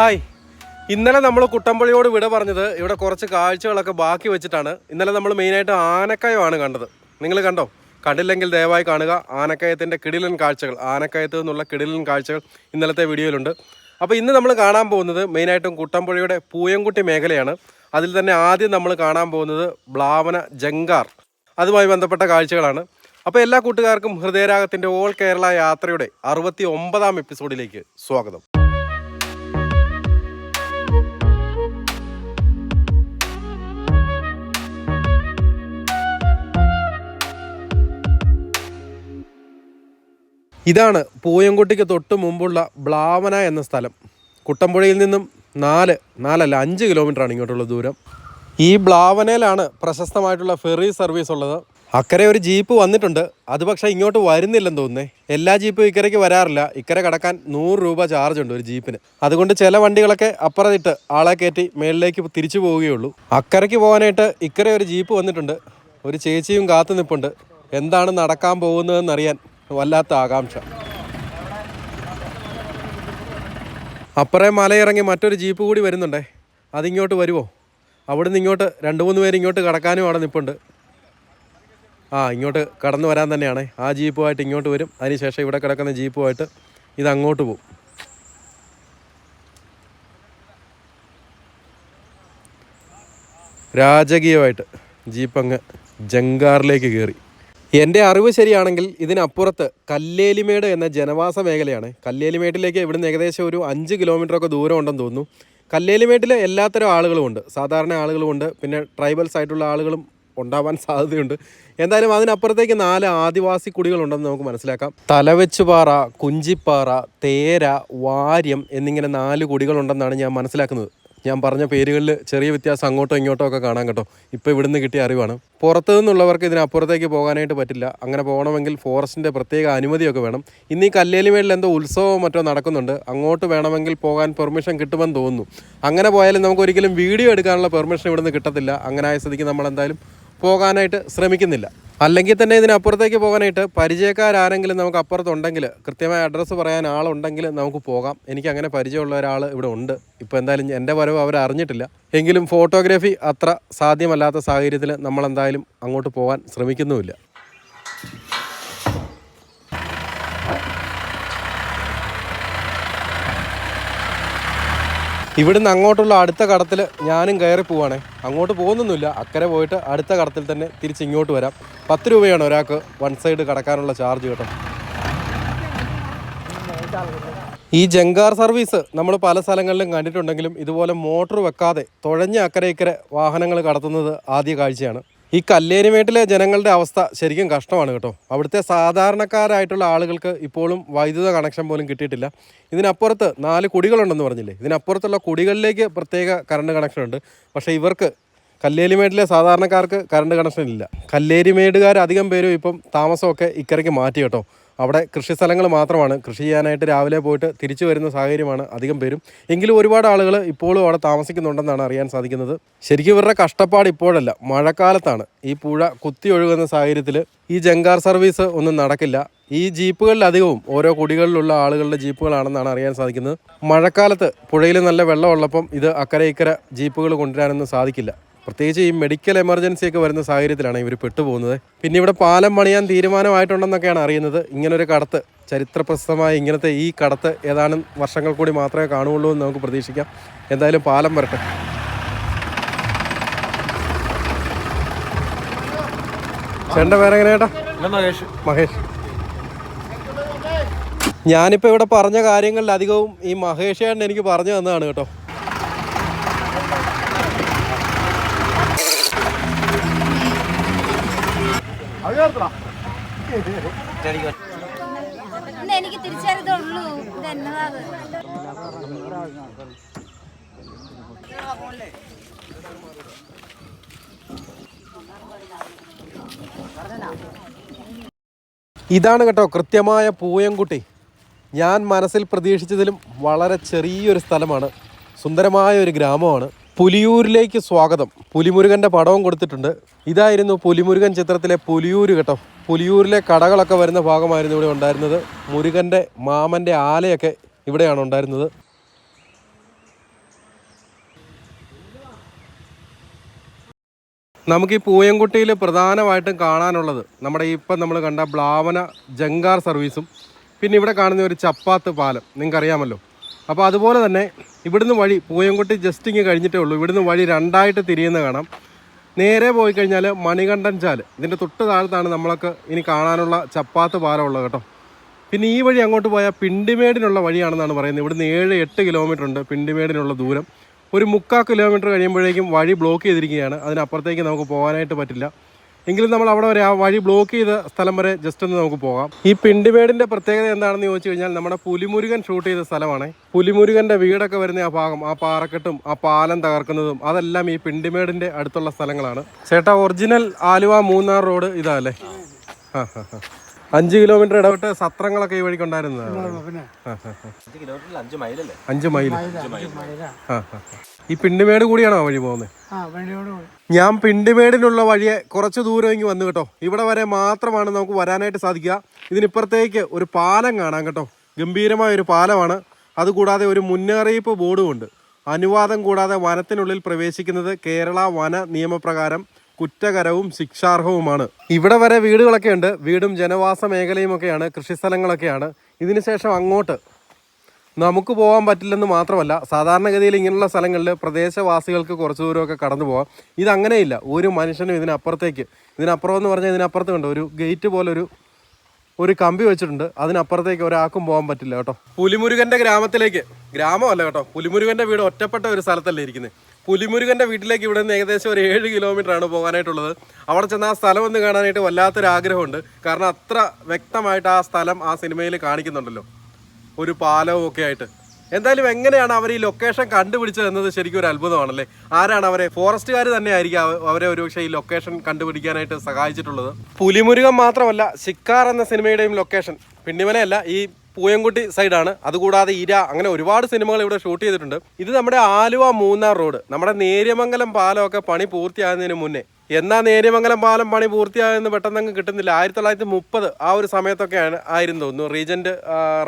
Hi. ഇന്നലെ നമ്മൾ കുട്ടമ്പള്ളിയോട് വിട പറഞ്ഞത് ഇവിടെ കുറച്ച് കാഴ്ചകളൊക്കെ ബാക്കി വെച്ചിട്ടാണ്. ഇന്നലെ നമ്മൾ മെയിനായിട്ട് ആനക്കയമാണ് കണ്ടത്. നിങ്ങൾ കണ്ടോ? കണ്ടില്ലെങ്കിൽ ദയവായി കാണുക. ആനക്കയത്തിന്റെ കിടിലൻ കാഴ്ചകൾ ആനക്കയത്ത് നിന്നുള്ള കിടിലൻ കാഴ്ചകൾ ഇന്നലത്തെ വീഡിയോയിലുണ്ട്. അപ്പോൾ ഇന്ന് നമ്മൾ കാണാൻ പോകുന്നത് മെയിനായിട്ടും കുട്ടമ്പുഴയുടെ പൂയംകുട്ടി മേഖലയാണ്. അതിൽ തന്നെ ആദ്യം നമ്മൾ കാണാൻ പോകുന്നത് ബ്ലാവന ജങ്കാർ അതുമായി ബന്ധപ്പെട്ട കാഴ്ചകളാണ്. അപ്പോൾ എല്ലാ കൂട്ടുകാർക്കും ഹൃദയരാഗത്തിന്റെ ഓൾ കേരള യാത്രയുടെ അറുപത്തി ഒമ്പതാം എപ്പിസോഡിലേക്ക് സ്വാഗതം. ഇതാണ് പൂയംകുട്ടിക്ക് തൊട്ട് മുമ്പുള്ള ബ്ലാവന എന്ന സ്ഥലം. കുട്ടമ്പുഴയിൽ നിന്നും നാല് നാലല്ല അഞ്ച് കിലോമീറ്ററാണ് ഇങ്ങോട്ടുള്ള ദൂരം. ഈ ബ്ലാവനയിലാണ് പ്രശസ്തമായിട്ടുള്ള ഫെറി സർവീസ് ഉള്ളത്. അക്കരെ ഒരു ജീപ്പ് വന്നിട്ടുണ്ട്. അത് പക്ഷേ ഇങ്ങോട്ട് വരുന്നില്ലെന്ന് തോന്നുന്നേ. എല്ലാ ജീപ്പും ഇക്കരയ്ക്ക് വരാറില്ല. ഇക്കരെ കടക്കാൻ നൂറ് രൂപ ചാർജ് ഉണ്ട് ഒരു ജീപ്പിന്. അതുകൊണ്ട് ചില വണ്ടികളൊക്കെ അപ്പുറത്തിട്ട് ആളെ കയറ്റി മേളിലേക്ക് തിരിച്ചു പോവുകയുള്ളൂ. അക്കരയ്ക്ക് പോകാനായിട്ട് ഇക്കരെ ഒരു ജീപ്പ് വന്നിട്ടുണ്ട്. ഒരു ചേച്ചിയും കാത്തു നിൽപ്പുണ്ട് എന്താണ് നടക്കാൻ പോകുന്നതെന്നറിയാൻ വല്ലാത്ത ആകാംക്ഷ. അപ്പുറേ മലയിറങ്ങി മറ്റൊരു ജീപ്പ് കൂടി വരുന്നുണ്ടേ. അതിങ്ങോട്ട് വരുമോ അവിടുന്ന് ഇങ്ങോട്ട് രണ്ട് മൂന്ന് പേര് ഇങ്ങോട്ട് കടക്കാനും അവിടെ നിപ്പുണ്ട്. ആ ഇങ്ങോട്ട് കടന്നു വരാൻ തന്നെയാണേ. ആ ജീപ്പുമായിട്ട് ഇങ്ങോട്ട് വരും. അതിനുശേഷം ഇവിടെ കിടക്കുന്ന ജീപ്പുമായിട്ട് ഇത് അങ്ങോട്ട് പോകും രാജകീയമായിട്ട് ജീപ്പ് അങ്ങ് ജങ്കാറിലേക്ക് കയറി. എന്റെ അറിവ് ശരിയാണെങ്കിൽ ഇതിനപ്പുറത്ത് കല്ലേലിമേട് എന്ന ജനവാസ മേഖലയാണ്. കല്ലേലിമേട്ടിലേക്ക് ഇവിടുന്ന് ഏകദേശം ഒരു അഞ്ച് കിലോമീറ്റർ ഒക്കെ ദൂരം ഉണ്ടെന്ന് തോന്നുന്നു. കല്ലേലിമേട്ടിൽ എല്ലാത്തരം ആളുകളുമുണ്ട് സാധാരണ ആളുകളുമുണ്ട് പിന്നെ ട്രൈബൽസ് ആയിട്ടുള്ള ആളുകളും ഉണ്ടാവാൻ സാധ്യതയുണ്ട്. എന്തായാലും അതിനപ്പുറത്തേക്ക് നാല് ആദിവാസി കുടികളുണ്ടെന്ന് നമുക്ക് മനസ്സിലാക്കാം. തലവെച്ചുപാറ കുഞ്ചിപ്പാറ തേര വാര്യം എന്നിങ്ങനെ നാല് കുടികളുണ്ടെന്നാണ് ഞാൻ മനസ്സിലാക്കുന്നത്. ഞാൻ പറഞ്ഞ പേരുകളിൽ ചെറിയ വ്യത്യാസം അങ്ങോട്ടോ ഇങ്ങോട്ടോ ഒക്കെ കാണാൻ കേട്ടോ. ഇപ്പോൾ ഇവിടുന്ന് കിട്ടിയ അറിവാണ്. പുറത്തു നിന്നുള്ളവർക്ക് ഇതിനപ്പുറത്തേക്ക് പോകാനായിട്ട് പറ്റില്ല. അങ്ങനെ പോകണമെങ്കിൽ ഫോറസ്റ്റിന്റെ പ്രത്യേക അനുമതിയൊക്കെ വേണം. ഇന്ന് ഈ കല്ലേലിമേളിൽ എന്തോ ഉത്സവം മറ്റോ നടക്കുന്നുണ്ട്. അങ്ങോട്ട് വേണമെങ്കിൽ പോകാൻ പെർമിഷൻ കിട്ടുമെന്ന് തോന്നുന്നു. അങ്ങനെ പോയാലും നമുക്ക് ഒരിക്കലും വീഡിയോ എടുക്കാനുള്ള പെർമിഷൻ ഇവിടുന്ന് കിട്ടത്തില്ല. അങ്ങനെ ആയ സ്ഥിതിക്ക് നമ്മൾ എന്തായാലും പോകാനായിട്ട് ശ്രമിക്കുന്നില്ല. അല്ലെങ്കിൽ തന്നെ ഇതിനപ്പുറത്തേക്ക് പോകാനായിട്ട് പരിചയക്കാരാരെങ്കിലും നമുക്ക് അപ്പുറത്തുണ്ടെങ്കിൽ കൃത്യമായ അഡ്രസ്സ് പറയാൻ ആളുണ്ടെങ്കിൽ നമുക്ക് പോകാം. എനിക്ക് അങ്ങനെ പരിചയമുള്ള ഒരാൾ ഇവിടെ ഉണ്ട്. ഇപ്പോൾ എന്തായാലും എന്റെ വരവ് അവർ അറിഞ്ഞിട്ടില്ല. എങ്കിലും ഫോട്ടോഗ്രാഫി അത്ര സാധ്യമല്ലാത്ത സാഹചര്യത്തിൽ നമ്മളെന്തായാലും അങ്ങോട്ട് പോകാൻ ശ്രമിക്കുന്നുമില്ല. ഇവിടുന്ന് അങ്ങോട്ടുള്ള അടുത്ത കടത്തിൽ ഞാനും കയറി പോവാണേ. അങ്ങോട്ട് പോകുന്നൊന്നുമില്ല. അക്കരെ പോയിട്ട് അടുത്ത കടത്തിൽ തന്നെ തിരിച്ച് ഇങ്ങോട്ട് വരാം. പത്ത് രൂപയാണ് ഒരാൾക്ക് വൺ സൈഡ് കടക്കാനുള്ള ചാർജ് കേട്ടോ. ഈ ജങ്കാർ സർവീസ് നമ്മൾ പല സ്ഥലങ്ങളിലും കണ്ടിട്ടുണ്ടെങ്കിലും ഇതുപോലെ മോട്ടോർ വെക്കാതെ തുഴഞ്ഞ അക്കരെ ഇക്കരെ വാഹനങ്ങൾ കടത്തുന്നത് ആദ്യ കാഴ്ചയാണ്. ഈ കല്ലേരിമേട്ടിലെ ജനങ്ങളുടെ അവസ്ഥ ശരിക്കും കഷ്ടമാണ് കേട്ടോ. അവിടുത്തെ സാധാരണക്കാരായിട്ടുള്ള ആളുകൾക്ക് ഇപ്പോഴും വൈദ്യുത കണക്ഷൻ പോലും കിട്ടിയിട്ടില്ല. ഇതിനപ്പുറത്ത് നാല് കുടികളുണ്ടെന്ന് പറഞ്ഞില്ലേ? ഇതിനപ്പുറത്തുള്ള കുടികളിലേക്ക് പ്രത്യേക കറണ്ട് കണക്ഷൻ ഉണ്ട്. പക്ഷേ ഇവർക്ക് കല്ലേരിമേട്ടിലെ സാധാരണക്കാർക്ക് കറണ്ട് കണക്ഷൻ ഇല്ല. കല്ലേരിമേടുകാർ അധികം പേരും ഇപ്പം താമസമൊക്കെ ഇക്കരയ്ക്ക് മാറ്റി കേട്ടോ. അവിടെ കൃഷി സ്ഥലങ്ങൾ മാത്രമാണ്. കൃഷി ചെയ്യാനായിട്ട് രാവിലെ പോയിട്ട് തിരിച്ചു വരുന്ന സാഹചര്യമാണ് അധികം പേരും. എങ്കിലും ഒരുപാട് ആളുകൾ ഇപ്പോഴും അവിടെ താമസിക്കുന്നുണ്ടെന്നാണ് അറിയാൻ സാധിക്കുന്നത്. ശരിക്കും ഇവരുടെ കഷ്ടപ്പാട് ഇപ്പോഴല്ല മഴക്കാലത്താണ്. ഈ പുഴ കുത്തി ഒഴുകുന്ന സാഹചര്യത്തിൽ ഈ ജങ്കാർ സർവീസ് ഒന്നും നടക്കില്ല. ഈ ജീപ്പുകളിലധികവും ഓരോ കുടികളിലുള്ള ആളുകളുടെ ജീപ്പുകളാണെന്നാണ് അറിയാൻ സാധിക്കുന്നത്. മഴക്കാലത്ത് പുഴയിൽ നല്ല വെള്ളമുള്ളപ്പം ഇത് അക്കരെ ഇക്കരെ ജീപ്പുകൾ കൊണ്ടുവരാനൊന്നും സാധിക്കില്ല. പ്രത്യേകിച്ച് ഈ മെഡിക്കൽ എമർജൻസി ഒക്കെ വരുന്ന സാഹചര്യത്തിലാണ് ഇവർ പെട്ടുപോകുന്നത്. പിന്നെ ഇവിടെ പാലം പണിയാൻ തീരുമാനമായിട്ടുണ്ടെന്നൊക്കെയാണ് അറിയുന്നത്. ഇങ്ങനൊരു കടത്ത് ചരിത്രപ്രസിദ്ധമായ ഇങ്ങനത്തെ ഈ കടത്ത് ഏതാനും വർഷങ്ങൾ കൂടി മാത്രമേ കാണുകയുള്ളൂ എന്ന് നമുക്ക് പ്രതീക്ഷിക്കാം. എന്തായാലും പാലം വരട്ടെ. ചേട്ടന്റെ പേരെങ്ങനെ ചേട്ടാ? മഹേഷ്. മഹേഷ്. ഞാനിപ്പോൾ ഇവിടെ പറഞ്ഞ കാര്യങ്ങളിൽ അധികവും ഈ മഹേഷ് ചേട്ടൻ എനിക്ക് പറഞ്ഞു തന്നതാണ് കേട്ടോ. ഇന്ന് എനിക്ക് തിരിച്ചറിയതുള്ളൂ. ഇത് എന്നതാണ്. ഇതാണ് കേട്ടോ കൃത്യമായ പൂയംകുട്ടി. ഞാൻ മനസ്സിൽ പ്രതീക്ഷിച്ചതിലും വളരെ ചെറിയൊരു സ്ഥലമാണ്. സുന്ദരമായ ഒരു ഗ്രാമമാണ്. പുലിയൂരിലേക്ക് സ്വാഗതം. പുലിമുരുകന്റെ പടവും കൊടുത്തിട്ടുണ്ട്. ഇതായിരുന്നു പുലിമുരുകൻ ചിത്രത്തിലെ പുലിയൂര് കേട്ടോ. പുലിയൂരിലെ കടകളൊക്കെ വരുന്ന ഭാഗമായിരുന്നു ഇവിടെ ഉണ്ടായിരുന്നത്. മുരുകന്റെ മാമന്റെ ആലയൊക്കെ ഇവിടെയാണ് ഉണ്ടായിരുന്നത്. നമുക്ക് ഈ പൂയംകുട്ടിയിൽ പ്രധാനമായിട്ടും കാണാനുള്ളത് നമ്മുടെ ഇപ്പം നമ്മൾ കണ്ട ബ്ലാവന ജങ്കാർ സർവീസും. പിന്നെ ഇവിടെ കാണുന്ന ഒരു ചപ്പാത്ത് പാലം. നിങ്ങൾക്കറിയാമല്ലോ. അപ്പോൾ അതുപോലെ തന്നെ ഇവിടുന്ന് വഴി പൂയംകുട്ടി ജസ്റ്റ് ഇങ്ങ് കഴിഞ്ഞിട്ടേ ഉള്ളൂ. ഇവിടുന്ന് വഴി രണ്ടായിട്ട് തിരിയുന്ന കാണാം. നേരെ പോയി കഴിഞ്ഞാൽ മണികണ്ഠൻ ചാൽ ഇതിന്റെ തൊട്ട് താഴത്താണ് നമ്മളൊക്കെ ഇനി കാണാനുള്ള ചപ്പാത്ത് പാലമുള്ളത് കേട്ടോ. പിന്നെ ഈ വഴി അങ്ങോട്ട് പോയാൽ പിണ്ടിമേടിനുള്ള വഴിയാണെന്നാണ് പറയുന്നത്. ഇവിടുന്ന് ഏഴ് എട്ട് കിലോമീറ്റർ ഉണ്ട് പിണ്ടിമേടിനുള്ള ദൂരം. ഒരു മുക്കാൽ കിലോമീറ്റർ കഴിയുമ്പോഴേക്കും വഴി ബ്ലോക്ക് ചെയ്തിരിക്കുകയാണ്. അതിനപ്പുറത്തേക്ക് നമുക്ക് പോകാനായിട്ട് പറ്റില്ല. എങ്കിലും നമ്മൾ അവിടെ വരെ ആ വഴി ബ്ലോക്ക് ചെയ്ത സ്ഥലം വരെ ജസ്റ്റ് ഒന്ന് നമുക്ക് പോകാം. ഈ പിണ്ടിമേടിന്റെ പ്രത്യേകത എന്താണെന്ന് ചോദിച്ചു കഴിഞ്ഞാൽ നമ്മുടെ പുലിമുരുകൻ ഷൂട്ട് ചെയ്ത സ്ഥലമാണ്. പുലിമുരുകന്റെ വീടൊക്കെ വരുന്ന ആ ഭാഗം ആ പാറക്കെട്ടും ആ പാലം തകർക്കുന്നതും അതെല്ലാം ഈ പിണ്ടിമേടിന്റെ അടുത്തുള്ള സ്ഥലങ്ങളാണ്. ചേട്ടാ ഒറിജിനൽ ആലുവ മൂന്നാർ റോഡ് ഇതാ അല്ലേ? അഞ്ച് കിലോമീറ്റർ ഇടവിട്ട് സത്രങ്ങളൊക്കെ ഈ വഴിക്ക് ഉണ്ടായിരുന്നു അഞ്ച് മൈലല്ലേ? അഞ്ച് മൈൽ. ഈ പിണ്ടിമേട് കൂടിയാണോ വഴി പോകുന്നത്? ഞാൻ പിണ്ടിമേടിനുള്ള വഴിയെ കുറച്ച് ദൂരം ഇങ്ങ് വന്നു കേട്ടോ. ഇവിടെ വരെ മാത്രമാണ് നമുക്ക് വരാനായിട്ട് സാധിക്കുക. ഇതിനിപ്പുറത്തേക്ക് ഒരു പാലം കാണാം കേട്ടോ. ഗംഭീരമായ ഒരു പാലമാണ്. അതുകൂടാതെ ഒരു മുന്നറിയിപ്പ് ബോർഡും ഉണ്ട്. അനുവാദം കൂടാതെ വനത്തിനുള്ളിൽ പ്രവേശിക്കുന്നത് കേരള വന നിയമപ്രകാരം കുറ്റകരവും ശിക്ഷാർഹവുമാണ്. ഇവിടെ വരെ വീടുകളൊക്കെ ഉണ്ട്. വീടും ജനവാസ മേഖലയും ഒക്കെയാണ് കൃഷിസ്ഥലങ്ങളൊക്കെയാണ് ഇതിനുശേഷം അങ്ങോട്ട്. നമുക്ക് പോകാൻ പറ്റില്ലെന്ന് മാത്രമല്ല സാധാരണഗതിയിൽ ഇങ്ങനെയുള്ള സ്ഥലങ്ങളിൽ പ്രദേശവാസികൾക്ക് കുറച്ച് ദൂരമൊക്കെ കടന്നു പോകാം ഇതങ്ങനെയില്ല. ഒരു മനുഷ്യനും ഇതിനപ്പുറത്തേക്ക്. ഇതിനപ്പുറം എന്ന് പറഞ്ഞാൽ ഇതിനപ്പുറത്ത് കണ്ടോ? ഒരു ഗേറ്റ് പോലൊരു ഒരു കമ്പി വെച്ചിട്ടുണ്ട്. അതിനപ്പുറത്തേക്ക് ഒരാൾക്കും പോകാൻ പറ്റില്ല കേട്ടോ. പുലിമുരുകന്റെ ഗ്രാമത്തിലേക്ക്. ഗ്രാമമല്ല കേട്ടോ. പുലിമുരുകന്റെ വീട് ഒറ്റപ്പെട്ട ഒരു സ്ഥലത്തല്ലേ ഇരിക്കുന്നത് പുലിമുരുകന്റെ വീട്ടിലേക്ക് ഇവിടെ നിന്ന് ഏകദേശം ഒരു ഏഴ് കിലോമീറ്റർ ആണ് പോകാനായിട്ടുള്ളത്. അവിടെ ചെന്ന് ആ സ്ഥലം ഒന്ന് കാണാനായിട്ട് വല്ലാത്തൊരു ആഗ്രഹമുണ്ട്. കാരണം അത്ര വ്യക്തമായിട്ട് ആ സ്ഥലം ആ സിനിമയിൽ കാണിക്കുന്നുണ്ടല്ലോ. ഒരു പാലവും ഒക്കെ ആയിട്ട്. എന്തായാലും എങ്ങനെയാണ് അവർ ഈ ലൊക്കേഷൻ കണ്ടുപിടിച്ചത് എന്നത് ശരിക്കും ഒരു അത്ഭുതമാണല്ലേ? ആരാണ് അവരെ? ഫോറസ്റ്റുകാർ തന്നെ ആയിരിക്കും അവരെ ഒരു പക്ഷേ ഈ ലൊക്കേഷൻ കണ്ടുപിടിക്കാനായിട്ട് സഹായിച്ചിട്ടുള്ളത്. പുലിമുരുകൻ മാത്രമല്ല ശിക്കാർ എന്ന സിനിമയുടെയും ലൊക്കേഷൻ പിന്നിമലയല്ല ഈ പൂയംകുട്ടി സൈഡാണ്. അതുകൂടാതെ ഇര അങ്ങനെ ഒരുപാട് സിനിമകൾ ഇവിടെ ഷൂട്ട് ചെയ്തിട്ടുണ്ട്. ഇത് നമ്മുടെ ആലുവ മൂന്നാർ റോഡ്. നമ്മുടെ നേര്യമംഗലം പാലമൊക്കെ പണി പൂർത്തിയാകുന്നതിന് മുന്നേ. എന്നാ നേര്യമംഗലം പാലം പണി പൂർത്തിയായെന്ന് പെട്ടെന്നങ്ങ് കിട്ടുന്നില്ല. ആയിരത്തി തൊള്ളായിരത്തി മുപ്പത് ആ ഒരു സമയത്തൊക്കെയാണ് ആയിരുന്നു തോന്നുന്നു. റീജന്റ്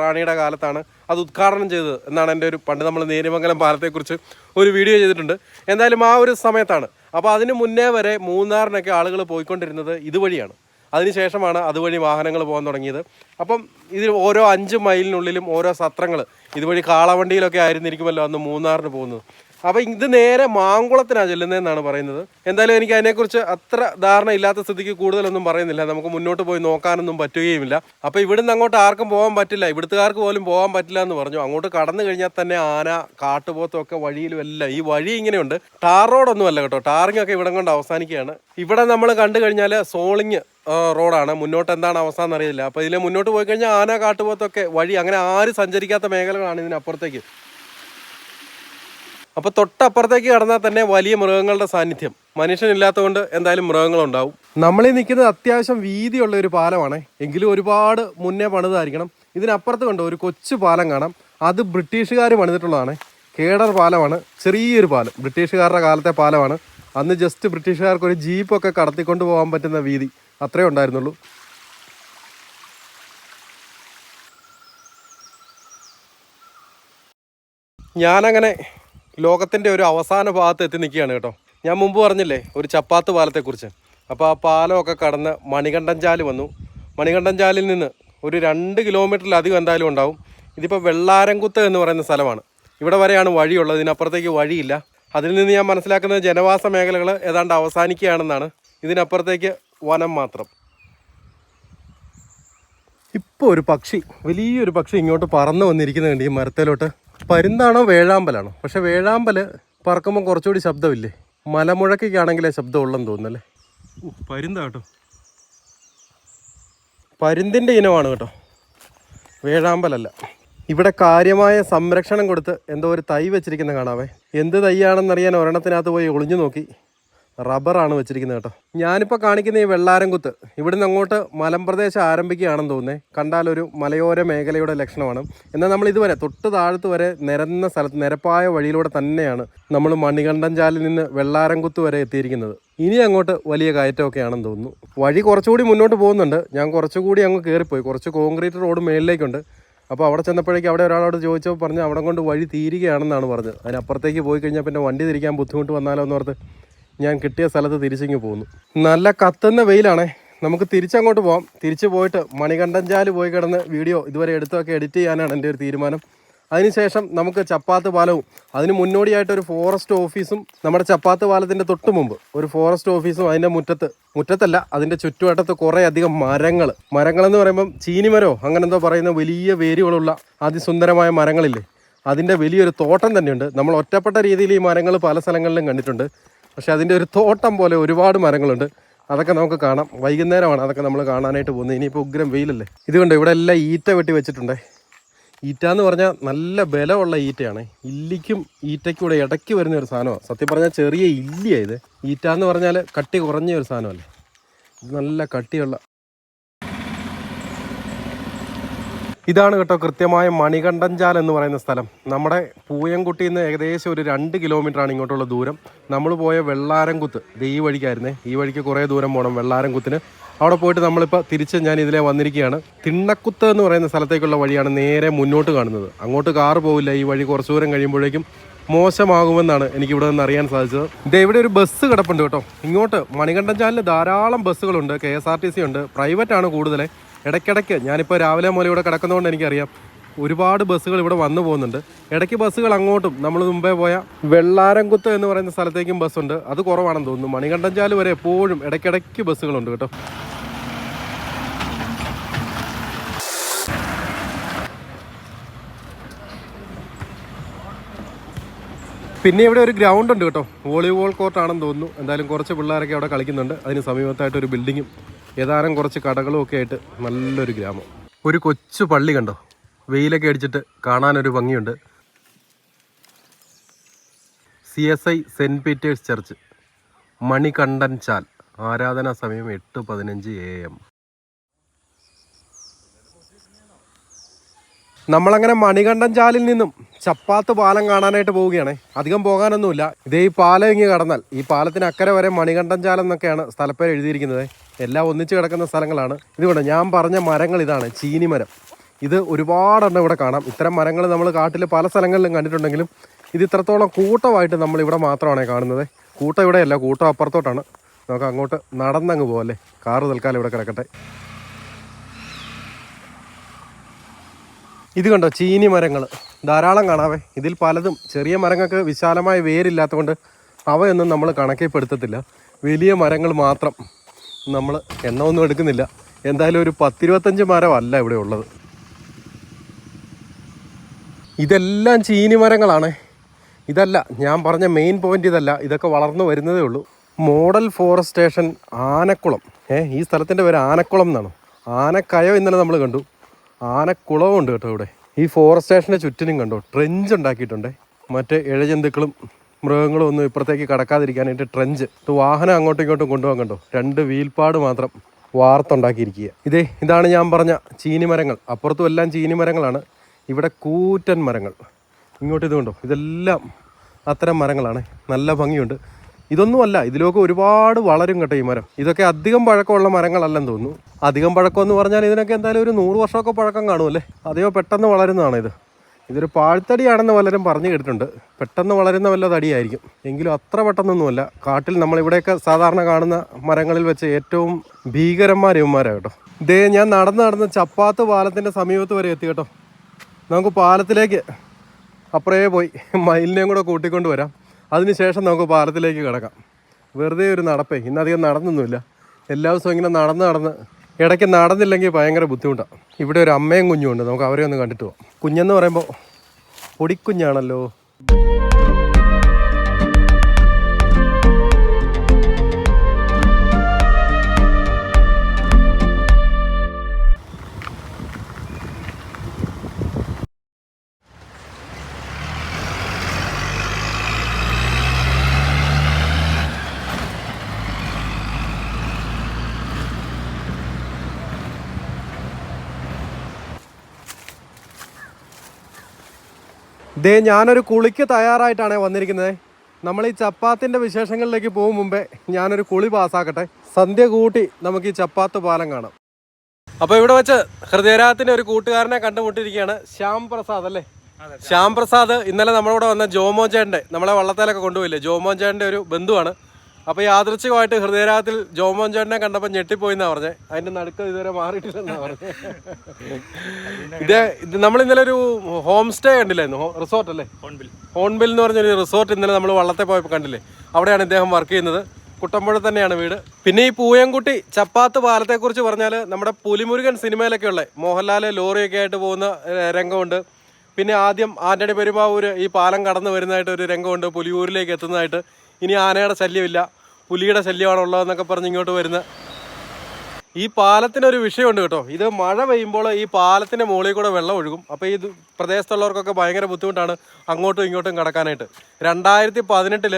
റാണിയുടെ കാലത്താണ് അത് ഉദ്ഘാടനം ചെയ്തത് എന്നാണ് എന്റെ ഒരു പണ്ട് നമ്മൾ നേര്യമംഗലം പാലത്തെക്കുറിച്ച് ഒരു വീഡിയോ ചെയ്തിട്ടുണ്ട്. എന്തായാലും ആ ഒരു സമയത്താണ്. അപ്പോൾ അതിന് മുന്നേ വരെ മൂന്നാറിനൊക്കെ ആളുകൾ പോയിക്കൊണ്ടിരുന്നത് ഇതുവഴിയാണ്. അതിനുശേഷമാണ് അതുവഴി വാഹനങ്ങൾ പോകാൻ തുടങ്ങിയത്. അപ്പം ഇതിൽ ഓരോ അഞ്ച് മൈലിനുള്ളിലും ഓരോ സത്രങ്ങൾ. ഇതുവഴി കാളവണ്ടിയിലൊക്കെ ആയിരുന്നിരിക്കുമല്ലോ അന്ന് മൂന്നാറിന് പോകുന്നത്. അപ്പോൾ ഇത് നേരെ മാങ്കുളത്തിനാണ് ചെല്ലുന്നതെന്നാണ് പറയുന്നത്. എന്തായാലും എനിക്ക് അതിനെക്കുറിച്ച് അത്ര ധാരണ ഇല്ലാത്ത സ്ഥിതിക്ക് കൂടുതലൊന്നും പറയുന്നില്ല. നമുക്ക് മുന്നോട്ട് പോയി നോക്കാനൊന്നും പറ്റുകയുമില്ല. അപ്പോൾ ഇവിടുന്ന് അങ്ങോട്ട് ആർക്കും പോകാൻ പറ്റില്ല. ഇവിടുത്തുകാർക്ക് പോലും പോകാൻ പറ്റില്ല എന്ന് പറഞ്ഞു. അങ്ങോട്ട് കടന്നു കഴിഞ്ഞാൽ തന്നെ ആന കാട്ടുപോത്തും ഒക്കെ വഴിയിലും എല്ലാം. ഈ വഴി ഇങ്ങനെയുണ്ട്. ടാർ റോഡൊന്നും അല്ല കേട്ടോ. ടാറിംഗ് ഒക്കെ ഇവിടം കൊണ്ട് അവസാനിക്കുകയാണ്. ഇവിടെ നമ്മൾ കണ്ടു കഴിഞ്ഞാൽ സോളിങ് റോഡാണ്. മുന്നോട്ട് എന്താണ് അവസ്ഥ എന്നറിയില്ല അപ്പോൾ ഇതിലെ മുന്നോട്ട് പോയി കഴിഞ്ഞാൽ ആന കാട്ടുപോത്തൊക്കെ വഴി അങ്ങനെ ആരും സഞ്ചരിക്കാത്ത മേഖലകളാണ് ഇതിനപ്പുറത്തേക്ക്. അപ്പോൾ തൊട്ടപ്പുറത്തേക്ക് കടന്നാൽ തന്നെ വലിയ മൃഗങ്ങളുടെ സാന്നിധ്യം. മനുഷ്യനില്ലാത്തതുകൊണ്ട് എന്തായാലും മൃഗങ്ങളുണ്ടാവും. നമ്മളീ നിൽക്കുന്നത് അത്യാവശ്യം വീതിയുള്ള ഒരു പാലമാണ്. എങ്കിലും ഒരുപാട് മുന്നേ പണിതായിരിക്കണം. ഇതിനപ്പുറത്ത് കണ്ടോ ഒരു കൊച്ചു പാലം കാണാം. അത് ബ്രിട്ടീഷുകാർ പണിതിട്ടുള്ളതാണ്. കേഡർ പാലമാണ്. ചെറിയൊരു പാലം. ബ്രിട്ടീഷുകാരുടെ കാലത്തെ പാലമാണ്. അന്ന് ജസ്റ്റ് ബ്രിട്ടീഷുകാർക്ക് ഒരു ജീപ്പൊക്കെ കടത്തിക്കൊണ്ട് പോകാൻ പറ്റുന്ന വീതി. അത്രേ ഉണ്ടായിരുന്നുള്ളൂ. ഞാനങ്ങനെ ലോകത്തിന്റെ ഒരു അവസാന ഭാഗത്ത് എത്തി നിൽക്കുകയാണ് കേട്ടോ. ഞാൻ മുമ്പ് പറഞ്ഞില്ലേ ഒരു ചപ്പാത്ത് പാലത്തെക്കുറിച്ച്. അപ്പോൾ ആ പാലമൊക്കെ കടന്ന് മണികണ്ഠൻ വന്നു. മണികണ്ഠൻ ചാലിൽ നിന്ന് ഒരു രണ്ട് കിലോമീറ്ററിലധികം എന്തായാലും ഉണ്ടാവും. ഇതിപ്പോൾ വെള്ളാരംകുത്ത് എന്ന് പറയുന്ന സ്ഥലമാണ്. ഇവിടെ വരെയാണ് വഴിയുള്ളത് ഇതിനപ്പുറത്തേക്ക് വഴിയില്ല. അതിൽ നിന്ന് ഞാൻ മനസ്സിലാക്കുന്നത് ജനവാസ മേഖലകൾ ഏതാണ്ട് അവസാനിക്കുകയാണെന്നാണ്. ഇതിനപ്പുറത്തേക്ക് വനം മാത്രം. ഇപ്പോൾ ഒരു പക്ഷി വലിയൊരു പക്ഷി ഇങ്ങോട്ട് പറന്നു വന്നിരിക്കുന്നുണ്ട് ഈ മരത്തിലോട്ട്. പരുന്താണോ വേഴാമ്പലാണോ? പക്ഷെ വേഴാമ്പൽ പറക്കുമ്പോൾ കുറച്ചുകൂടി ശബ്ദമില്ലേ? മലമുഴക്കൊക്കെയാണെങ്കിലേ ശബ്ദം ഉള്ളെന്ന് തോന്നുന്നല്ലേ പരുന്താ കേട്ടോ. പരുന്തിന്റെ ഇനമാണ് കേട്ടോ. വേഴാമ്പലല്ല. ഇവിടെ കാര്യമായ സംരക്ഷണം കൊടുത്ത് എന്തോ ഒരു തൈ വെച്ചിരിക്കുന്ന കാണാവേ. എന്ത് തൈയാണെന്നറിയാൻ ഒരെണ്ണത്തിനകത്ത് പോയി ഒളിഞ്ഞു നോക്കി. റബ്ബറാണ് വെച്ചിരിക്കുന്നത് കേട്ടോ. ഞാനിപ്പോൾ കാണിക്കുന്ന ഈ വെള്ളാരംകുത്ത് ഇവിടുന്ന് അങ്ങോട്ട് മലമ്പ്രദേശം ആരംഭിക്കുകയാണെന്ന് തോന്നുന്നേ. കണ്ടാൽ ഒരു മലയോര മേഖലയുടെ ലക്ഷണമാണ്. എന്നാൽ നമ്മൾ ഇതുവരെ തൊട്ട് താഴത്ത് വരെ നിരന്ന സ്ഥലത്ത് നിരപ്പായ വഴിയിലൂടെ തന്നെയാണ് നമ്മൾ മണികണ്ഠൻചാലിൽ നിന്ന് വെള്ളാരംകുത്ത് വരെ എത്തിയിരിക്കുന്നത്. ഇനി അങ്ങോട്ട് വലിയ കയറ്റമൊക്കെയാണെന്ന് തോന്നുന്നു. വഴി കുറച്ചുകൂടി മുന്നോട്ട് പോകുന്നുണ്ട്. ഞാൻ കുറച്ചുകൂടി അങ്ങ് കയറിപ്പോയി കുറച്ച് കോൺക്രീറ്റ് റോഡ് മേളിലേക്കുണ്ട്. അപ്പോൾ അവിടെ ചെന്നപ്പോഴേക്കും അവിടെ ഒരാളോട് ചോദിച്ചപ്പോൾ പറഞ്ഞു അവിടെ കൊണ്ട് വഴി തീരുകയാണെന്നാണ് പറഞ്ഞത്. അതിനപ്പുറത്തേക്ക് പോയി കഴിഞ്ഞാൽ പിന്നെ വണ്ടി തിരിക്കാൻ ബുദ്ധിമുട്ട് വന്നാലോ എന്ന് ഓർത്ത് ഞാൻ കിട്ടിയ സ്ഥലത്ത് തിരിച്ചിങ്ങ് പോകുന്നു നല്ല കത്തുന്ന വെയിലാണേ. നമുക്ക് തിരിച്ചങ്ങോട്ട് പോവാം. തിരിച്ചു പോയിട്ട് മണികണ്ഠൻചാൽ പോയി കിടന്ന് വീഡിയോ ഇതുവരെ എടുത്തൊക്കെ എഡിറ്റ് ചെയ്യാനാണ് എന്റെ ഒരു തീരുമാനം. അതിനുശേഷം നമുക്ക് ചപ്പാത്ത് പാലവും അതിന് മുന്നോടിയായിട്ട് ഒരു ഫോറസ്റ്റ് ഓഫീസും നമ്മുടെ ചപ്പാത്ത് പാലത്തിന്റെ തൊട്ട് മുമ്പ് ഒരു ഫോറസ്റ്റ് ഓഫീസും അതിന്റെ മുറ്റത്ത് മുറ്റത്തല്ല അതിന്റെ ചുറ്റുവട്ടത്ത് കുറേ അധികം മരങ്ങൾ. മരങ്ങളെന്ന് പറയുമ്പം ചീനിമരോ അങ്ങനെ എന്തോ പറയുന്ന വലിയ വേരുകളുള്ള അതിസുന്ദരമായ മരങ്ങളില്ലേ? അതിന്റെ വലിയൊരു തോട്ടം തന്നെയുണ്ട്. നമ്മൾ ഒറ്റപ്പെട്ട രീതിയിൽ ഈ മരങ്ങൾ പല സ്ഥലങ്ങളിലും കണ്ടിട്ടുണ്ട്. പക്ഷേ അതിന്റെ ഒരു തോട്ടം പോലെ ഒരുപാട് മരങ്ങളുണ്ട്. അതൊക്കെ നമുക്ക് കാണാം. വൈകുന്നേരമാണ് അതൊക്കെ നമ്മൾ കാണാനായിട്ട് പോകുന്നത്. ഇനിയിപ്പോൾ ഉഗ്രം വെയിലല്ലേ? ഇതുകൊണ്ട് ഇവിടെ എല്ലാം ഈറ്റ വെട്ടി വെച്ചിട്ടുണ്ട്. ഈറ്റ എന്ന് പറഞ്ഞാൽ നല്ല ബലമുള്ള ഈറ്റയാണ്. ഇല്ലിക്കും ഈറ്റയ്ക്കൂടെ ഇടയ്ക്ക് വരുന്ന ഒരു സാധനമാണ്. സത്യം പറഞ്ഞാൽ ചെറിയ ഇല്ലിയാണ് ഇത്. ഈറ്റ എന്ന് പറഞ്ഞാൽ കട്ടി കുറഞ്ഞ ഒരു സാധനമല്ലേ? ഇത് നല്ല കട്ടിയുള്ള ഇതാണ് കേട്ടോ കൃത്യമായ മണികണ്ഠഞ്ചാൽ എന്ന് പറയുന്ന സ്ഥലം. നമ്മുടെ പൂയംകുട്ടിയിൽ നിന്ന് ഏകദേശം ഒരു രണ്ട് കിലോമീറ്ററാണ് ഇങ്ങോട്ടുള്ള ദൂരം. നമ്മൾ പോയ വെള്ളാരംകുത്ത് ഇത് ഈ വഴിക്കായിരുന്നേ. ഈ വഴിക്ക് കുറേ ദൂരം പോകണം വെള്ളാരംകുത്തിന്. അവിടെ പോയിട്ട് നമ്മളിപ്പോൾ തിരിച്ച് ഞാൻ ഇതിലെ വന്നിരിക്കുകയാണ്. തിണ്ണക്കുത്ത് എന്ന് പറയുന്ന സ്ഥലത്തേക്കുള്ള വഴിയാണ് നേരെ മുന്നോട്ട് കാണുന്നത്. അങ്ങോട്ട് കാറ് പോവില്ല ഈ വഴി കുറച്ച് ദൂരം കഴിയുമ്പോഴേക്കും മോശമാകുമെന്നാണ് എനിക്ക് ഇവിടെ നിന്ന് അറിയാൻ സാധിച്ചത്. ഇത് ഇവിടെ ഒരു ബസ് കിടപ്പുണ്ട് കേട്ടോ. ഇങ്ങോട്ട് മണികണ്ഠഞ്ചാലിൽ ധാരാളം ബസ്സുകളുണ്ട് K S R T C ഉണ്ട് പ്രൈവറ്റ് ആണ് കൂടുതൽ ഇടയ്ക്കിടയ്ക്ക് ഞാനിപ്പോൾ രാവിലെ മുതൽ ഇവിടെ കിടക്കുന്നതുകൊണ്ട് എനിക്കറിയാം. ഒരുപാട് ബസ്സുകൾ ഇവിടെ വന്നു പോകുന്നുണ്ട്. ഇടയ്ക്ക് ബസ്സുകൾ അങ്ങോട്ടും നമ്മൾ മുമ്പേ പോയ വെള്ളാരംകുത്ത് എന്ന് പറയുന്ന സ്ഥലത്തേക്കും ബസ്സുണ്ട്. അത് കുറവാണെന്ന് തോന്നുന്നു. മണികണ്ഠൻചാൽ വരെ എപ്പോഴും ഇടയ്ക്കിടയ്ക്ക് ബസ്സുകളുണ്ട് കേട്ടോ. പിന്നെ ഇവിടെ ഒരു ഗ്രൗണ്ട് ഉണ്ട് കേട്ടോ. വോളിബോൾ കോർട്ടാണെന്ന് തോന്നുന്നു. എന്തായാലും കുറച്ച് പിള്ളേരൊക്കെ അവിടെ കളിക്കുന്നുണ്ട്. അതിന് സമീപത്തായിട്ട് ഒരു ബിൽഡിങ്ങും ഏതാനും കുറച്ച് കടകളും ഒക്കെ ആയിട്ട് നല്ലൊരു ഗ്രാമം. ഒരു കൊച്ചു പള്ളി കണ്ടോ? വെയിലൊക്കെ അടിച്ചിട്ട് കാണാനൊരു ഭംഗിയുണ്ട്. C S I saint Peter's church Manikandanchal ആരാധനാ സമയം എട്ട് പതിനഞ്ച് എ എം. നമ്മളങ്ങനെ മണികണ്ഠൻ ചാലിൽ നിന്നും ചപ്പാത്ത് പാലം കാണാനായിട്ട് പോവുകയാണ്. അധികം പോകാനൊന്നുമില്ല. ഇതേ ഈ പാലം ഇങ്ങ് കടന്നാൽ ഈ പാലത്തിന് അക്കരെ വരെ മണികണ്ഠൻ ചാലം എന്നൊക്കെയാണ് സ്ഥലപ്പേര് എഴുതിയിരിക്കുന്നത്. എല്ലാം ഒന്നിച്ച് കിടക്കുന്ന സ്ഥലങ്ങളാണ്. ഇതുകൊണ്ട് ഞാൻ പറഞ്ഞ മരങ്ങൾ ഇതാണ് ചീനിമരം ഇത് ഒരുപാടെണ്ണം ഇവിടെ കാണാം. ഇത്തരം മരങ്ങൾ നമ്മൾ കാട്ടിൽ പല സ്ഥലങ്ങളിലും കണ്ടിട്ടുണ്ടെങ്കിലും ഇത് ഇത്രത്തോളം കൂട്ടമായിട്ട് നമ്മൾ ഇവിടെ മാത്രമാണ് കാണുന്നത്. കൂട്ടം ഇവിടെയല്ല കൂട്ടം അപ്പുറത്തോട്ടാണ്. നമുക്ക് അങ്ങോട്ട് നടന്നങ്ങ് പോകല്ലേ കാറ് തൽക്കാലം ഇവിടെ കിടക്കട്ടെ. ഇത് കണ്ടോ? ചീനി മരങ്ങൾ ധാരാളം കാണാവേ. ഇതിൽ പലതും ചെറിയ മരങ്ങൾക്ക് വിശാലമായ വേരില്ലാത്തതുകൊണ്ട് അവയൊന്നും നമ്മൾ കണക്കിൽപ്പെടുത്തത്തില്ല. വലിയ മരങ്ങൾ മാത്രം നമ്മൾ എണ്ണമൊന്നും എടുക്കുന്നില്ല. എന്തായാലും ഒരു പത്തിരുപത്തഞ്ച് മരമല്ല ഇവിടെ ഉള്ളത്. ഇതെല്ലാം ചീനി മരങ്ങളാണ്. ഇതല്ല ഞാൻ പറഞ്ഞ മെയിൻ പോയിന്റ് ഇതല്ല. ഇതൊക്കെ വളർന്നു വരുന്നതേ ഉള്ളൂ. Model forestation station Anakkulam. ഏഹ് ഈ സ്ഥലത്തിന്റെ പേര് ആനക്കുളം എന്നാണ്. ആനക്കയോ ഇന്നലെ നമ്മൾ കണ്ടു. ആനക്കുളവും ഉണ്ട് കേട്ടോ ഇവിടെ. ഈ ഫോറസ്റ്റ് സ്റ്റേഷന്റെ ചുറ്റിനും കണ്ടോ? ട്രെഞ്ച് ഉണ്ടാക്കിയിട്ടുണ്ട്. മറ്റ് ഇഴജന്തുക്കളും മൃഗങ്ങളും ഒന്നും ഇപ്പുറത്തേക്ക് കടക്കാതിരിക്കാനായിട്ട് ട്രെഞ്ച് വാഹനം അങ്ങോട്ടും ഇങ്ങോട്ടും കൊണ്ടുപോകാൻ കണ്ടോ? രണ്ട് വീൽപ്പാട് മാത്രം വാർത്തുണ്ടാക്കിയിരിക്കുക. ഇതേ ഇതാണ് ഞാൻ പറഞ്ഞ ചീനിമരങ്ങൾ. അപ്പുറത്തും എല്ലാം ചീനിമരങ്ങളാണ്. ഇവിടെ കൂറ്റൻ മരങ്ങൾ. ഇങ്ങോട്ട് ഇത് കണ്ടോ? ഇതെല്ലാം അത്തരം മരങ്ങളാണ്. നല്ല ഭംഗിയുണ്ട്. ഇതൊന്നുമല്ല ഇതിലൊക്കെ ഒരുപാട് വളരും കേട്ടോ ഈ മരം. ഇതൊക്കെ അധികം പഴക്കമുള്ള മരങ്ങളല്ലെന്ന് തോന്നുന്നു. അധികം പഴക്കം എന്ന് പറഞ്ഞാൽ ഇതിനൊക്കെ എന്തായാലും ഒരു നൂറ് വർഷമൊക്കെ പഴക്കം കാണുമല്ലേ അതെയോ പെട്ടെന്ന് വളരുന്നതാണ് ഇത്. ഇതൊരു പാഴ്ത്തടിയാണെന്ന് പലരും പറഞ്ഞു കേട്ടിട്ടുണ്ട്. പെട്ടെന്ന് വളരുന്ന വല്ല തടിയായിരിക്കും എങ്കിലും അത്ര പെട്ടെന്നൊന്നുമല്ല. കാട്ടിൽ നമ്മളിവിടെയൊക്കെ സാധാരണ കാണുന്ന മരങ്ങളിൽ വെച്ച് ഏറ്റവും ഭീകരന്മാർ ഇവന്മാരാണ് കേട്ടോ. ഇതേ ഞാൻ നടന്ന് നടന്ന് ചപ്പാത്ത് പാലത്തിന്റെ സമീപത്ത് വരെ എത്തി കേട്ടോ. നമുക്ക് പാലത്തിലേക്ക് അപ്പുറേ പോയി. മയിലിനെയും കൂടെ കൂട്ടിക്കൊണ്ട് വരാം. അതിനുശേഷം നമുക്ക് പാലത്തിലേക്ക് കിടക്കാം. വെറുതെ ഒരു നടപ്പേ ഇന്നധികം നടന്നൊന്നുമില്ല. എല്ലാ ദിവസവും ഇങ്ങനെ നടന്ന് നടന്ന് ഇടയ്ക്ക് നടന്നില്ലെങ്കിൽ ഭയങ്കര ബുദ്ധിമുട്ടാണ് ഇവിടെ ഒരു അമ്മയും കുഞ്ഞുമുണ്ട് നമുക്ക് അവരെ ഒന്ന് കണ്ടിട്ട് പോവാം. കുഞ്ഞെന്ന് പറയുമ്പോൾ പൊടിക്കുഞ്ഞാണല്ലോ. ദേ ഞാനൊരു കുളിക്ക് തയ്യാറായിട്ടാണ് വന്നിരിക്കുന്നത്. നമ്മൾ ഈ ചപ്പാത്തിന്റെ വിശേഷങ്ങളിലേക്ക് പോകും മുമ്പേ ഞാനൊരു കുളി പാസ്സാക്കട്ടെ. സന്ധ്യ കൂട്ടി നമുക്ക് ഈ ചപ്പാത്ത് പാലം കാണാം. അപ്പോൾ ഇവിടെ വെച്ച് ഹൃദയരാഗത്തിന്റെ ഒരു കൂട്ടുകാരനെ കണ്ടുമുട്ടിയിരിക്കുകയാണ് ശ്യാം പ്രസാദ് അല്ലേ ശ്യാം. പ്രസാദ് ഇന്നലെ നമ്മളിവിടെ വന്ന ജോമോ ചേട്ടന്റെ നമ്മളെ വള്ളത്തേലൊക്കെ കൊണ്ടുപോയില്ലേ? ജോമോ ചേട്ടന്റെ ഒരു ബന്ധുവാണ്. അപ്പോൾ യാദൃച്ഛികമായിട്ട് ഹൃദയരാഗത്തിൽ ജോമോൻ ചേട്ടനെ കണ്ടപ്പോൾ ഞെട്ടിപ്പോയിന്നാ പറഞ്ഞേ. അതിന്റെ നടുക്ക് ഇതുവരെ മാറിയിട്ടില്ലെന്നാ പറഞ്ഞേ. ഇത് ഇത് നമ്മൾ ഇന്നലെ ഒരു ഹോം സ്റ്റേ കണ്ടില്ലായിരുന്നു. റിസോർട്ട് അല്ലേ? ഹോൺബിൽ. ഹോൺബിൽ എന്ന് പറഞ്ഞൊരു റിസോർട്ട് ഇന്നലെ നമ്മൾ വള്ളത്തെ പോയപ്പോൾ കണ്ടില്ലേ? അവിടെയാണ് ഇദ്ദേഹം വർക്ക് ചെയ്യുന്നത്. കുട്ടമ്പുഴ തന്നെയാണ് വീട്. പിന്നെ ഈ പൂയംകുട്ടി ചപ്പാത്ത് പാലത്തെക്കുറിച്ച് പറഞ്ഞാൽ നമ്മുടെ പുലിമുരുകൻ സിനിമയിലൊക്കെ ഉള്ള മോഹൻലാൽ ലോറിയൊക്കെ ആയിട്ട് പോകുന്ന രംഗമുണ്ട്. പിന്നെ ആദ്യം ആന്റണി പെരുമാവൂർ ഈ പാലം കടന്നു വരുന്നതായിട്ട് ഒരു രംഗമുണ്ട്. പുലിയൂരിലേക്ക് എത്തുന്നതായിട്ട്. ഇനി ആനയുടെ ശല്യമില്ല പുലിയുടെ ശല്യമാണ് ഉള്ളതെന്നൊക്കെ പറഞ്ഞ് ഇങ്ങോട്ട് വരുന്ന. ഈ പാലത്തിനൊരു വിഷയമുണ്ട് കേട്ടോ. ഇത് മഴ പെയ്യുമ്പോൾ ഈ പാലത്തിന്റെ മുകളിൽ കൂടെ വെള്ളം ഒഴുകും. അപ്പോൾ ഈ പ്രദേശത്തുള്ളവർക്കൊക്കെ ഭയങ്കര ബുദ്ധിമുട്ടാണ് അങ്ങോട്ടും ഇങ്ങോട്ടും കടക്കാനായിട്ട്. രണ്ടായിരത്തി പതിനെട്ടിൽ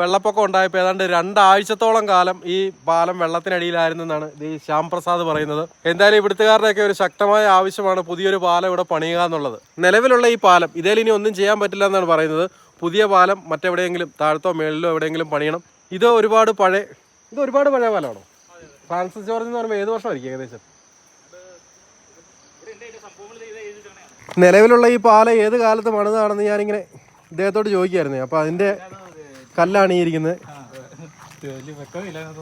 വെള്ളപ്പൊക്കം ഉണ്ടായപ്പോൾ ഏതാണ്ട് രണ്ടാഴ്ചത്തോളം കാലം ഈ പാലം വെള്ളത്തിനടിയിലായിരുന്നെന്നാണ് ഇത് ഈ ശ്യാം പ്രസാദ് പറയുന്നത്. എന്തായാലും ഇവിടുത്തുകാരുടെയൊക്കെ ഒരു ശക്തമായ ആവശ്യമാണ് പുതിയൊരു പാലം ഇവിടെ പണിയുക എന്നുള്ളത്. നിലവിലുള്ള ഈ പാലം ഇതേൽ ഇനി ഒന്നും ചെയ്യാൻ പറ്റില്ല എന്നാണ് പറയുന്നത്. പുതിയ പാലം മറ്റെവിടെയെങ്കിലും താഴത്തോ മേളിലോ എവിടെയെങ്കിലും പണിയണം. ഇത് ഒരുപാട് പഴയ ഇത് ഒരുപാട് പഴയ പാലമാണോ? ഫ്രാൻസിസ് ജോർജ് എന്ന് പറയുമ്പോൾ ഏത് വർഷമായിരിക്കും ഏകദേശം? നിലവിലുള്ള ഈ പാലം ഏത് കാലത്ത് പണിതാണെന്ന് ഞാനിങ്ങനെ ഇദ്ദേഹത്തോട് ചോദിക്കായിരുന്നു. അപ്പോൾ അതിന്റെ കല്ലാണ് ഈ ഇരിക്കുന്നത്.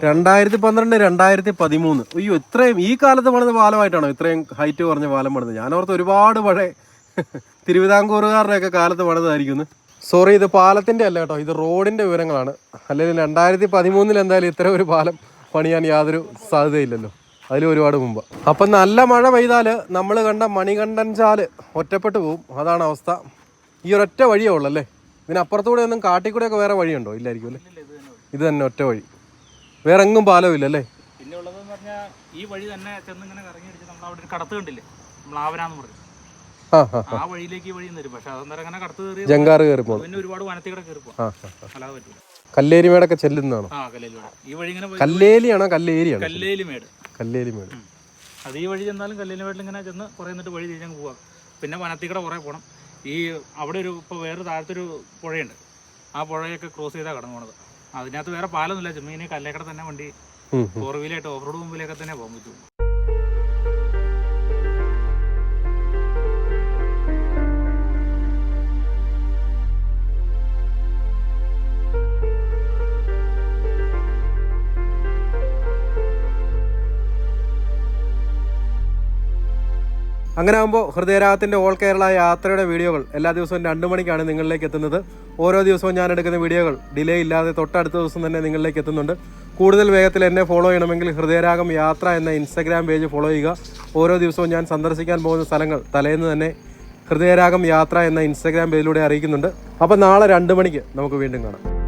രണ്ടായിരത്തി പന്ത്രണ്ട് രണ്ടായിരത്തി പതിമൂന്ന് അയ്യോ ഇത്രയും ഈ കാലത്ത് പണിത പാലമായിട്ടാണോ ഇത്രയും ഹൈറ്റ് കുറഞ്ഞ പാലം പണിത് ഓർത്ത് ഒരുപാട് പഴയ തിരുവിതാംകൂറുകാരുടെ ഒക്കെ കാലത്ത് പണിതായിരിക്കുന്നു. സോറി ഇത് പാലത്തിന്റെ അല്ല കേട്ടോ. ഇത് റോഡിന്റെ വിവരങ്ങളാണ്. അല്ലെങ്കിൽ രണ്ടായിരത്തി പതിമൂന്നിൽ എന്തായാലും ഇത്ര ഒരു പാലം പണിയാൻ യാതൊരു സാധ്യതയില്ലല്ലോ. അതിൽ ഒരുപാട് മുമ്പ്. അപ്പം നല്ല മഴ പെയ്താൽ നമ്മൾ കണ്ട മണികണ്ഠൻ ചാൽ ഒറ്റപ്പെട്ടു പോകും അതാണ് അവസ്ഥ. ഈ ഒരൊറ്റ വഴിയേ ഉള്ളൂ അല്ലേ? ഇതിനപ്പുറത്തൂടെ ഒന്നും കാട്ടിക്കൂടെയൊക്കെ വേറെ വഴിയുണ്ടോ? ഇല്ലായിരിക്കും അല്ലേ? ഇത് തന്നെ ഒറ്റ വഴി. വേറെ എങ്ങും പാലവും ഇല്ലല്ലേ പിന്നെ ഉള്ളതെന്ന് പറഞ്ഞാൽ ഈ വഴി തന്നെ ചെന്ന് ഇങ്ങനെ കറങ്ങി അടിച്ച് നമ്മൾ അവിടെ ഒരു കടത്ത് കണ്ടില്ലേ? നമ്മൾ ആവനാന്ന് പറഞ്ഞു. ആ ആ ആ വഴിയിലേക്ക് ഈ വഴി വരും. പക്ഷെ അതെന്നേരം അങ്ങനെ കടത്ത് കയറി ജങ്കാറ് കയറി പിന്നെ ഒരുപാട് വനത്തിൽ കൂടെ കയറി പോകാം ആ ആ, ആ. അല്ലാതെ പറ്റില്ല കല്ലേരിമേടൊക്കെ ചെല്ലുന്നതാണോ? ആ കല്ലേലിമേട് ഈ വഴി ഇങ്ങനെ കല്ലേലിയാണോ? കല്ലേരിയാണോ? കല്ലേലിമേട്. കല്ലേരിമേട് അത് ഈ വഴി ചെന്നാലും കല്ലേലിമേട്ടിൽ ഇങ്ങനെ ചെന്ന് കുറേ നിന്നിട്ട് വഴി തിരിഞ്ഞങ്ങ് പോവാം. പിന്നെ വനത്തിൽ കൂടെ കുറേ പോകണം ഈ അവിടെ ഒരു ഇപ്പോൾ വേറെ താഴത്തൊരു പുഴയുണ്ട്. ആ പുഴയൊക്കെ ക്രോസ് ചെയ്താൽ കടന്നു പോണത്. അതിനകത്ത് വേറെ പാലൊന്നുമില്ല. ചെമ്മീനെ കല്ലേക്കട തന്നെ വണ്ടി. ഫോർ വീലായിട്ട് ഓഫ് റോഡ് മുമ്പിലൊക്കെ തന്നെ പോകാൻ പറ്റും. അങ്ങനെ ആകുമ്പോൾ ഹൃദയരാഗത്തിന്റെ ഓൾ കേരള യാത്രയുടെ വീഡിയോകൾ എല്ലാ ദിവസവും രണ്ട് മണിക്കാണ് നിങ്ങളിലേക്ക് എത്തുന്നത്. ഓരോ ദിവസവും ഞാൻ എടുക്കുന്ന വീഡിയോകൾ ഡിലേ ഇല്ലാതെ തൊട്ടടുത്ത ദിവസം തന്നെ നിങ്ങളിലേക്ക് എത്തുന്നുണ്ട്. കൂടുതൽ വേഗത്തിൽ എന്നെ ഫോളോ ചെയ്യണമെങ്കിൽ ഹൃദയരാഗം യാത്ര എന്ന ഇൻസ്റ്റഗ്രാം പേജ് ഫോളോ ചെയ്യുക. ഓരോ ദിവസവും ഞാൻ സന്ദർശിക്കാൻ പോകുന്ന സ്ഥലങ്ങൾ തലേന്ന് തന്നെ ഹൃദയരാഗം യാത്ര എന്ന ഇൻസ്റ്റഗ്രാം പേജിലൂടെ അറിയിക്കുന്നുണ്ട്. അപ്പോൾ നാളെ രണ്ട് മണിക്ക് നമുക്ക് വീണ്ടും കാണാം.